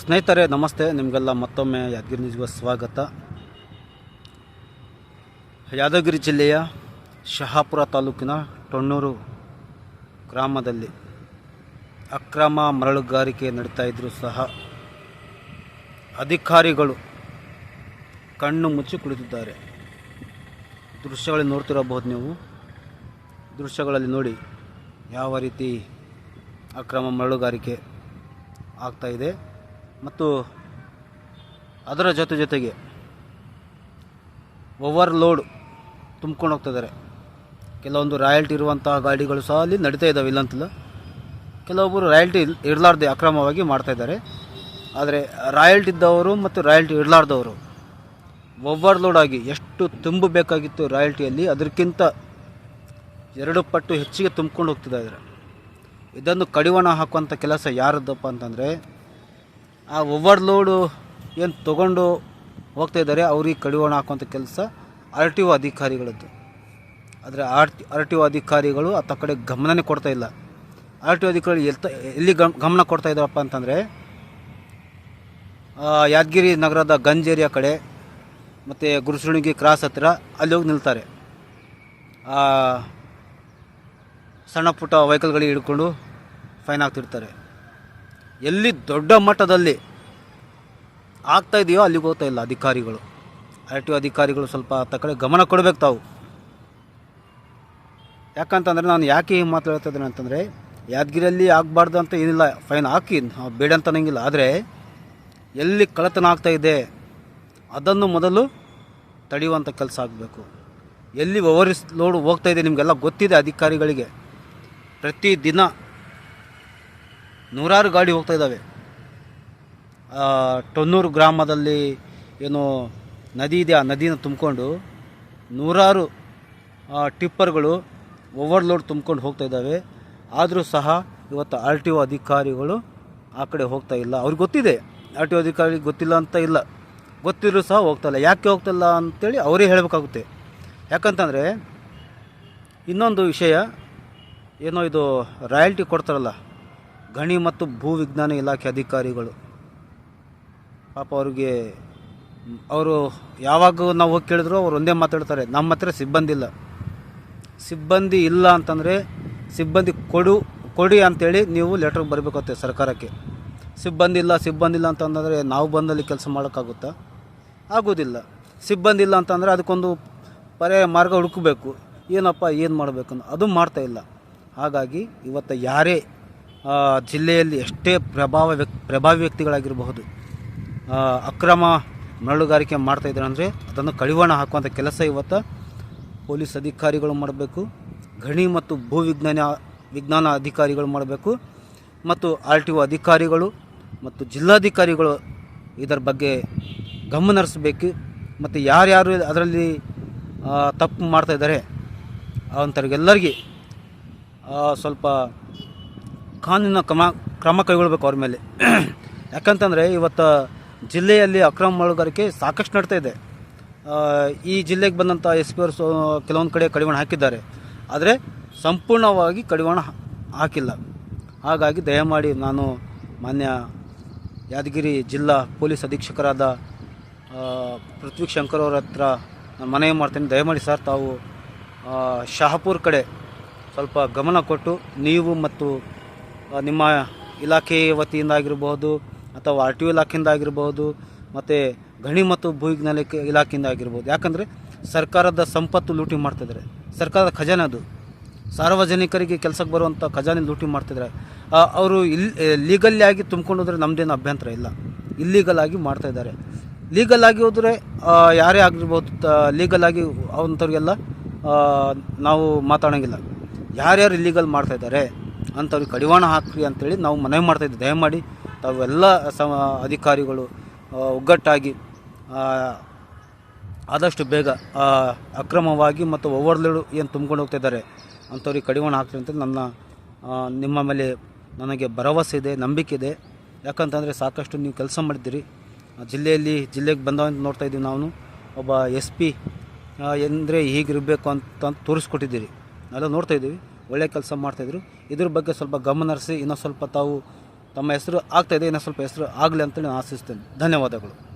ಸ್ನೇಹಿತರೆ, ನಮಸ್ತೆ. ನಿಮಗೆಲ್ಲ ಮತ್ತೊಮ್ಮೆ ಯಾದಗಿರಿ ನ್ಯೂಸ್ಗೆ ಸ್ವಾಗತ. ಯಾದಗಿರಿ ಜಿಲ್ಲೆಯ ಶಹಾಪುರ ತಾಲೂಕಿನ ಟೊಣ್ಣೂರು ಗ್ರಾಮದಲ್ಲಿ ಅಕ್ರಮ ಮರಳುಗಾರಿಕೆ ನಡೀತಾ ಇದ್ದರೂ ಸಹ ಅಧಿಕಾರಿಗಳು ಕಣ್ಣು ಮುಚ್ಚಿ ಕುಳಿತಿದ್ದಾರೆ. ದೃಶ್ಯಗಳಲ್ಲಿ ನೋಡ್ತಿರಬಹುದು ನೀವು. ದೃಶ್ಯಗಳಲ್ಲಿ ನೋಡಿ ಯಾವ ರೀತಿ ಅಕ್ರಮ ಮರಳುಗಾರಿಕೆ ಆಗ್ತಾ ಇದೆ. ಮತ್ತು ಅದರ ಜೊತೆ ಜೊತೆಗೆ ಓವರ್ಲೋಡ್ ತುಂಬ್ಕೊಂಡು ಹೋಗ್ತಿದ್ದಾರೆ. ಕೆಲವೊಂದು ರಾಯಲ್ಟಿ ಇರುವಂತಹ ಗಾಡಿಗಳು ಸಹ ಅಲ್ಲಿ ನಡೀತಾ ಇದ್ದಾವೆ ಇಲ್ಲಂತಿಲ್ಲ ಕೆಲವೊಬ್ಬರು ರಾಯಲ್ಟಿ ಇರಲಾರ್ದೆ ಅಕ್ರಮವಾಗಿ ಮಾಡ್ತಾ ಇದ್ದಾರೆ. ಆದರೆ ರಾಯಲ್ಟಿ ಇದ್ದವರು ಮತ್ತು ರಾಯಲ್ಟಿ ಇರಲಾರ್ದವರು ಓವರ್ಲೋಡ್ ಆಗಿ ಎಷ್ಟು ತುಂಬಬೇಕಾಗಿತ್ತು ರಾಯಲ್ಟಿಯಲ್ಲಿ ಅದಕ್ಕಿಂತ ಎರಡು ಪಟ್ಟು ಹೆಚ್ಚಿಗೆ ತುಂಬ್ಕೊಂಡು ಹೋಗ್ತಿದ್ದಾರೆ. ಇದನ್ನು ಕಡಿವಾಣ ಹಾಕುವಂಥ ಕೆಲಸ ಯಾರದ್ದಪ್ಪ ಅಂತಂದರೆ ಆ ಓವರ್ಲೋಡು ಏನು ತೊಗೊಂಡು ಹೋಗ್ತಾ ಇದ್ದಾರೆ, ಅವ್ರಿಗೆ ಕಡಿವಾಣ ಹಾಕುವಂಥ ಕೆಲಸ ಆರ್ ಟಿ ಒ ಅಧಿಕಾರಿಗಳದ್ದು. ಆದರೆ R T R T O ಅಧಿಕಾರಿಗಳು ಆ ಕಡೆ ಗಮನನೇ ಕೊಡ್ತಾ ಇಲ್ಲ. ಆರ್ ಟಿ ಒ ಅಧಿಕಾರಿಗಳು ಎಲ್ತ, ಎಲ್ಲಿ ಗಮ್, ಗಮನ ಕೊಡ್ತಾ ಇದ್ದಾರಪ್ಪ ಅಂತಂದರೆ ಯಾದಗಿರಿ ನಗರದ ಗಂಜೇರಿಯ ಕಡೆ ಮತ್ತು ಗುರುಸುಣಿಗಿ ಕ್ರಾಸ್ ಹತ್ತಿರ ಅಲ್ಲಿ ಹೋಗಿ ನಿಲ್ತಾರೆ. ಸಣ್ಣ ಪುಟ್ಟ ವೆಹಿಕಲ್ಗಳಿಗೆ ಹಿಡ್ಕೊಂಡು ಫೈನ್ ಹಾಕ್ತಿರ್ತಾರೆ ಎಲ್ಲಿ ದೊಡ್ಡ ಮಟ್ಟದಲ್ಲಿ ಆಗ್ತಾ ಇದೆಯೋ ಅಲ್ಲಿಗೆ ಹೋಗ್ತಾ ಇಲ್ಲ ಅಧಿಕಾರಿಗಳು. ಆರ್ ಟಿ ಒ ಅಧಿಕಾರಿಗಳು ಸ್ವಲ್ಪ ಆತ ಕಡೆ ಗಮನ ಕೊಡಬೇಕು ತಾವು. ಯಾಕಂತಂದರೆ ನಾನು ಯಾಕೆ ಈ ಮಾತು ಹೇಳ್ತಾ ಇದ್ದೇನೆ ಅಂತಂದರೆ, ಯಾದಗಿರಿಯಲ್ಲಿ ಆಗಬಾರ್ದು ಅಂತ ಏನಿಲ್ಲ, ಫೈನ್ ಹಾಕಿ ಬೇಡ ಅಂತ ಅನ್ನಂಗಿಲ್ಲ. ಆದರೆ ಎಲ್ಲಿ ಕಳತನ ಆಗ್ತಾ ಇದೆ, ಅದನ್ನು ಮೊದಲು ತಡೆಯುವಂಥ ಕೆಲಸ ಆಗಬೇಕು. ಎಲ್ಲಿ ಓವರ್ ಲೋಡ್ ಹೋಗ್ತಾ ಇದೆ ನಿಮಗೆಲ್ಲ ಗೊತ್ತಿದೆ ಅಧಿಕಾರಿಗಳಿಗೆ. ಪ್ರತಿ ದಿನ ನೂರಾರು ಗಾಡಿ ಹೋಗ್ತಾ ಇದ್ದಾವೆ. ಟೊನ್ನೂರು ಗ್ರಾಮದಲ್ಲಿ ಏನು ನದಿ ಇದೆ, ಆ ನದಿನ ತುಂಬಿಕೊಂಡು ನೂರಾರು ಟಿಪ್ಪರ್ಗಳು ಓವರ್ಲೋಡ್ ತುಂಬ್ಕೊಂಡು ಹೋಗ್ತಾ ಇದ್ದಾವೆ. ಆದರೂ ಸಹ ಇವತ್ತು ಆರ್ ಟಿ ಒ ಅಧಿಕಾರಿಗಳು ಆ ಕಡೆ ಹೋಗ್ತಾ ಇಲ್ಲ. ಅವ್ರಿಗೆ ಗೊತ್ತಿದೆ, ಆರ್ ಟಿ ಒ ಅಧಿಕಾರಿಗೆ ಗೊತ್ತಿಲ್ಲ ಅಂತ ಇಲ್ಲ. ಗೊತ್ತಿದ್ರೂ ಸಹ ಹೋಗ್ತಾ ಇಲ್ಲ. ಯಾಕೆ ಹೋಗ್ತಿಲ್ಲ ಅಂತೇಳಿ ಅವರೇ ಹೇಳಬೇಕಾಗುತ್ತೆ. ಯಾಕಂತಂದರೆ ಇನ್ನೊಂದು ವಿಷಯ, ಏನೋ ಇದು ರಾಯಲ್ಟಿ ಕೊಡ್ತಾರಲ್ಲ ಗಣಿ ಮತ್ತು ಭೂ ವಿಜ್ಞಾನ ಇಲಾಖೆ ಅಧಿಕಾರಿಗಳು. ಪಾಪ ಅವ್ರಿಗೆ, ಅವರು ಯಾವಾಗ ನಾವು ಹೋಗಿ ಕೇಳಿದ್ರು ಅವ್ರು ಒಂದೇ ಮಾತಾಡ್ತಾರೆ, ನಮ್ಮ ಹತ್ರ ಸಿಬ್ಬಂದಿ ಇಲ್ಲ. ಸಿಬ್ಬಂದಿ ಇಲ್ಲ ಅಂತಂದರೆ ಸಿಬ್ಬಂದಿ ಕೊಡು, ಕೊಡಿ ಅಂತೇಳಿ ನೀವು ಲೆಟ್ರ್ ಬರಬೇಕಾಗುತ್ತೆ ಸರ್ಕಾರಕ್ಕೆ. ಸಿಬ್ಬಂದಿ ಇಲ್ಲ ಸಿಬ್ಬಂದಿ ಇಲ್ಲ ಅಂತಂದರೆ ನಾವು ಬಂದಲ್ಲಿ ಕೆಲಸ ಮಾಡೋಕ್ಕಾಗುತ್ತಾ? ಆಗೋದಿಲ್ಲ. ಸಿಬ್ಬಂದಿ ಇಲ್ಲ ಅಂತಂದರೆ ಅದಕ್ಕೊಂದು ಪರ್ಯಾಯ ಮಾರ್ಗ ಹುಡುಕಬೇಕು. ಏನಪ್ಪ, ಏನು ಮಾಡಬೇಕು ಅದು ಮಾಡ್ತಾ ಇಲ್ಲ. ಹಾಗಾಗಿ ಇವತ್ತು ಯಾರೇ ಜಿಲ್ಲೆಯಲ್ಲಿ ಎಷ್ಟೇ ಪ್ರಭಾವ ವ್ಯಕ್ ಪ್ರಭಾವಿ ವ್ಯಕ್ತಿಗಳಾಗಿರಬಹುದು ಅಕ್ರಮ ಮರಳುಗಾರಿಕೆ ಮಾಡ್ತಾ ಇದ್ದಾರೆ ಅಂದರೆ ಅದನ್ನು ಕಡಿವಾಣ ಹಾಕುವಂಥ ಕೆಲಸ ಇವತ್ತು ಪೊಲೀಸ್ ಅಧಿಕಾರಿಗಳು ಮಾಡಬೇಕು, ಗಣಿ ಮತ್ತು ಭೂ ವಿಜ್ಞಾನ ವಿಜ್ಞಾನ ಅಧಿಕಾರಿಗಳು ಮಾಡಬೇಕು, ಮತ್ತು ಆರ್ ಟಿ ಒ ಅಧಿಕಾರಿಗಳು ಮತ್ತು ಜಿಲ್ಲಾಧಿಕಾರಿಗಳು ಇದರ ಬಗ್ಗೆ ಗಮನ ಹರಿಸಬೇಕು, ಮತ್ತು ಯಾರ್ಯಾರು ಅದರಲ್ಲಿ ತಪ್ಪು ಮಾಡ್ತಾ ಇದ್ದಾರೆ, ಅಂಥವ್ರಿಗೆಲ್ಲರಿಗೆ ಸ್ವಲ್ಪ ಕಾನೂನಿನ ಕ್ರಮ ಕ್ರಮ ಕೈಗೊಳ್ಬೇಕು ಅವ್ರ ಮೇಲೆ. ಯಾಕಂತಂದರೆ ಇವತ್ತು ಜಿಲ್ಲೆಯಲ್ಲಿ ಅಕ್ರಮ ಮಳುಗಾರಿಕೆ ಸಾಕಷ್ಟು ನಡ್ತಾ ಇದೆ. ಈ ಜಿಲ್ಲೆಗೆ ಬಂದಂಥ ಎಸ್ ಪಿ ಅವರು ಕೆಲವೊಂದು ಕಡೆ ಕಡಿವಾಣ ಹಾಕಿದ್ದಾರೆ. ಆದರೆ ಸಂಪೂರ್ಣವಾಗಿ ಕಡಿವಾಣ ಹಾಕಿಲ್ಲ. ಹಾಗಾಗಿ ದಯಮಾಡಿ ನಾನು ಮಾನ್ಯ ಯಾದಗಿರಿ ಜಿಲ್ಲಾ ಪೊಲೀಸ್ ಅಧೀಕ್ಷಕರಾದ ಪೃಥ್ವಿ ಶಂಕರ್ ಅವರ ಹತ್ರ ನಾನು ಮನವಿ ಮಾಡ್ತೇನೆ. ದಯಮಾಡಿ ಸರ್, ತಾವು ಶಹಾಪುರ್ ಕಡೆ ಸ್ವಲ್ಪ ಗಮನ ಕೊಟ್ಟು, ನೀವು ಮತ್ತು ನಿಮ್ಮ ಇಲಾಖೆ ವತಿಯಿಂದ ಆಗಿರ್ಬೋದು ಅಥವಾ ಆರ್ ಟಿ ಒ ಇಲಾಖೆಯಿಂದ ಆಗಿರ್ಬೋದು ಮತ್ತು ಗಣಿ ಮತ್ತು ಭೂವಿಜ್ಞಾನ ಇಲಾಖೆ- ಇಲಾಖೆಯಿಂದ ಆಗಿರ್ಬೋದು ಯಾಕಂದರೆ ಸರ್ಕಾರದ ಸಂಪತ್ತು ಲೂಟಿ ಮಾಡ್ತಿದ್ದಾರೆ. ಸರ್ಕಾರದ ಖಜಾನೆ ಅದು. ಸಾರ್ವಜನಿಕರಿಗೆ ಕೆಲಸಕ್ಕೆ ಬರುವಂಥ ಖಜಾನೆ ಲೂಟಿ ಮಾಡ್ತಿದ್ದಾರೆ. ಅವರು ಇಲ್ ಲೀಗಲ್ಲಿ ಆಗಿ ತುಂಬಿಕೊಂಡು ಹೋದರೆ ನಮ್ಮದೇನು ಅಭ್ಯಂತರ ಇಲ್ಲ. ಇಲ್ಲೀಗಲ್ ಆಗಿ ಮಾಡ್ತಾ ಇದ್ದಾರೆ. ಲೀಗಲ್ ಆಗಿ ಹೋದರೆ ಯಾರೇ ಆಗಿರ್ಬೋದು ಲೀಗಲ್ ಆಗಿ ಅಂಥವ್ರಿಗೆಲ್ಲ ನಾವು ಮಾತಾಡೋಂಗಿಲ್ಲ. ಯಾರ್ಯಾರು ಇಲ್ಲೀಗಲ್ ಮಾಡ್ತಾ ಇದ್ದಾರೆ? ಅಂಥವ್ರಿಗೆ ಕಡಿವಾಣ ಹಾಕ್ರಿ ಅಂತೇಳಿ ನಾವು ಮನವಿ ಮಾಡ್ತಾ ಇದ್ದೀವಿ ದಯಮಾಡಿ ತಾವೆಲ್ಲ ಸಮ ಅಧಿಕಾರಿಗಳು ಒಗ್ಗಟ್ಟಾಗಿ ಆದಷ್ಟು ಬೇಗ ಅಕ್ರಮವಾಗಿ ಮತ್ತು ಓವರ್ಲೋಡ್ ಏನು ತುಂಬ್ಕೊಂಡು ಹೋಗ್ತಾ ಇದ್ದಾರೆ ಅಂಥವ್ರಿಗೆ ಕಡಿವಾಣ ಹಾಕ್ರಿ ಅಂತ ನನ್ನ ನಿಮ್ಮ ಮೇಲೆ ನನಗೆ ಭರವಸೆ ಇದೆ, ನಂಬಿಕೆ ಇದೆ. ಯಾಕಂತಂದರೆ ಸಾಕಷ್ಟು ನೀವು ಕೆಲಸ ಮಾಡಿದ್ದೀರಿ. ಜಿಲ್ಲೆಯಲ್ಲಿ, ಜಿಲ್ಲೆಗೆ ಬಂದವಂತ ನೋಡ್ತಾ ಇದ್ದೀವಿ ನಾವು. ಒಬ್ಬ ಎಸ್ ಪಿ ಎಂದರೆ ಹೀಗಿರಬೇಕು ಅಂತ ತೋರಿಸ್ಕೊಟ್ಟಿದ್ದೀರಿ. ನಾವೆಲ್ಲ ನೋಡ್ತಾ ಇದ್ದೀವಿ. ಒಳ್ಳೆ ಕೆಲಸ ಮಾಡ್ತಾಯಿದ್ರು. ಇದ್ರ ಬಗ್ಗೆ ಸ್ವಲ್ಪ ಗಮನ ಹರಿಸಿ, ಇನ್ನೂ ಸ್ವಲ್ಪ ತಾವು ತಮ್ಮ ಹೆಸರು ಆಗ್ತಾಯಿದೆ ಇನ್ನೂ ಸ್ವಲ್ಪ ಹೆಸರು ಆಗಲಿ ಅಂತೇಳಿ ನಾನು ಆಶಿಸ್ತೇನೆ. ಧನ್ಯವಾದಗಳು.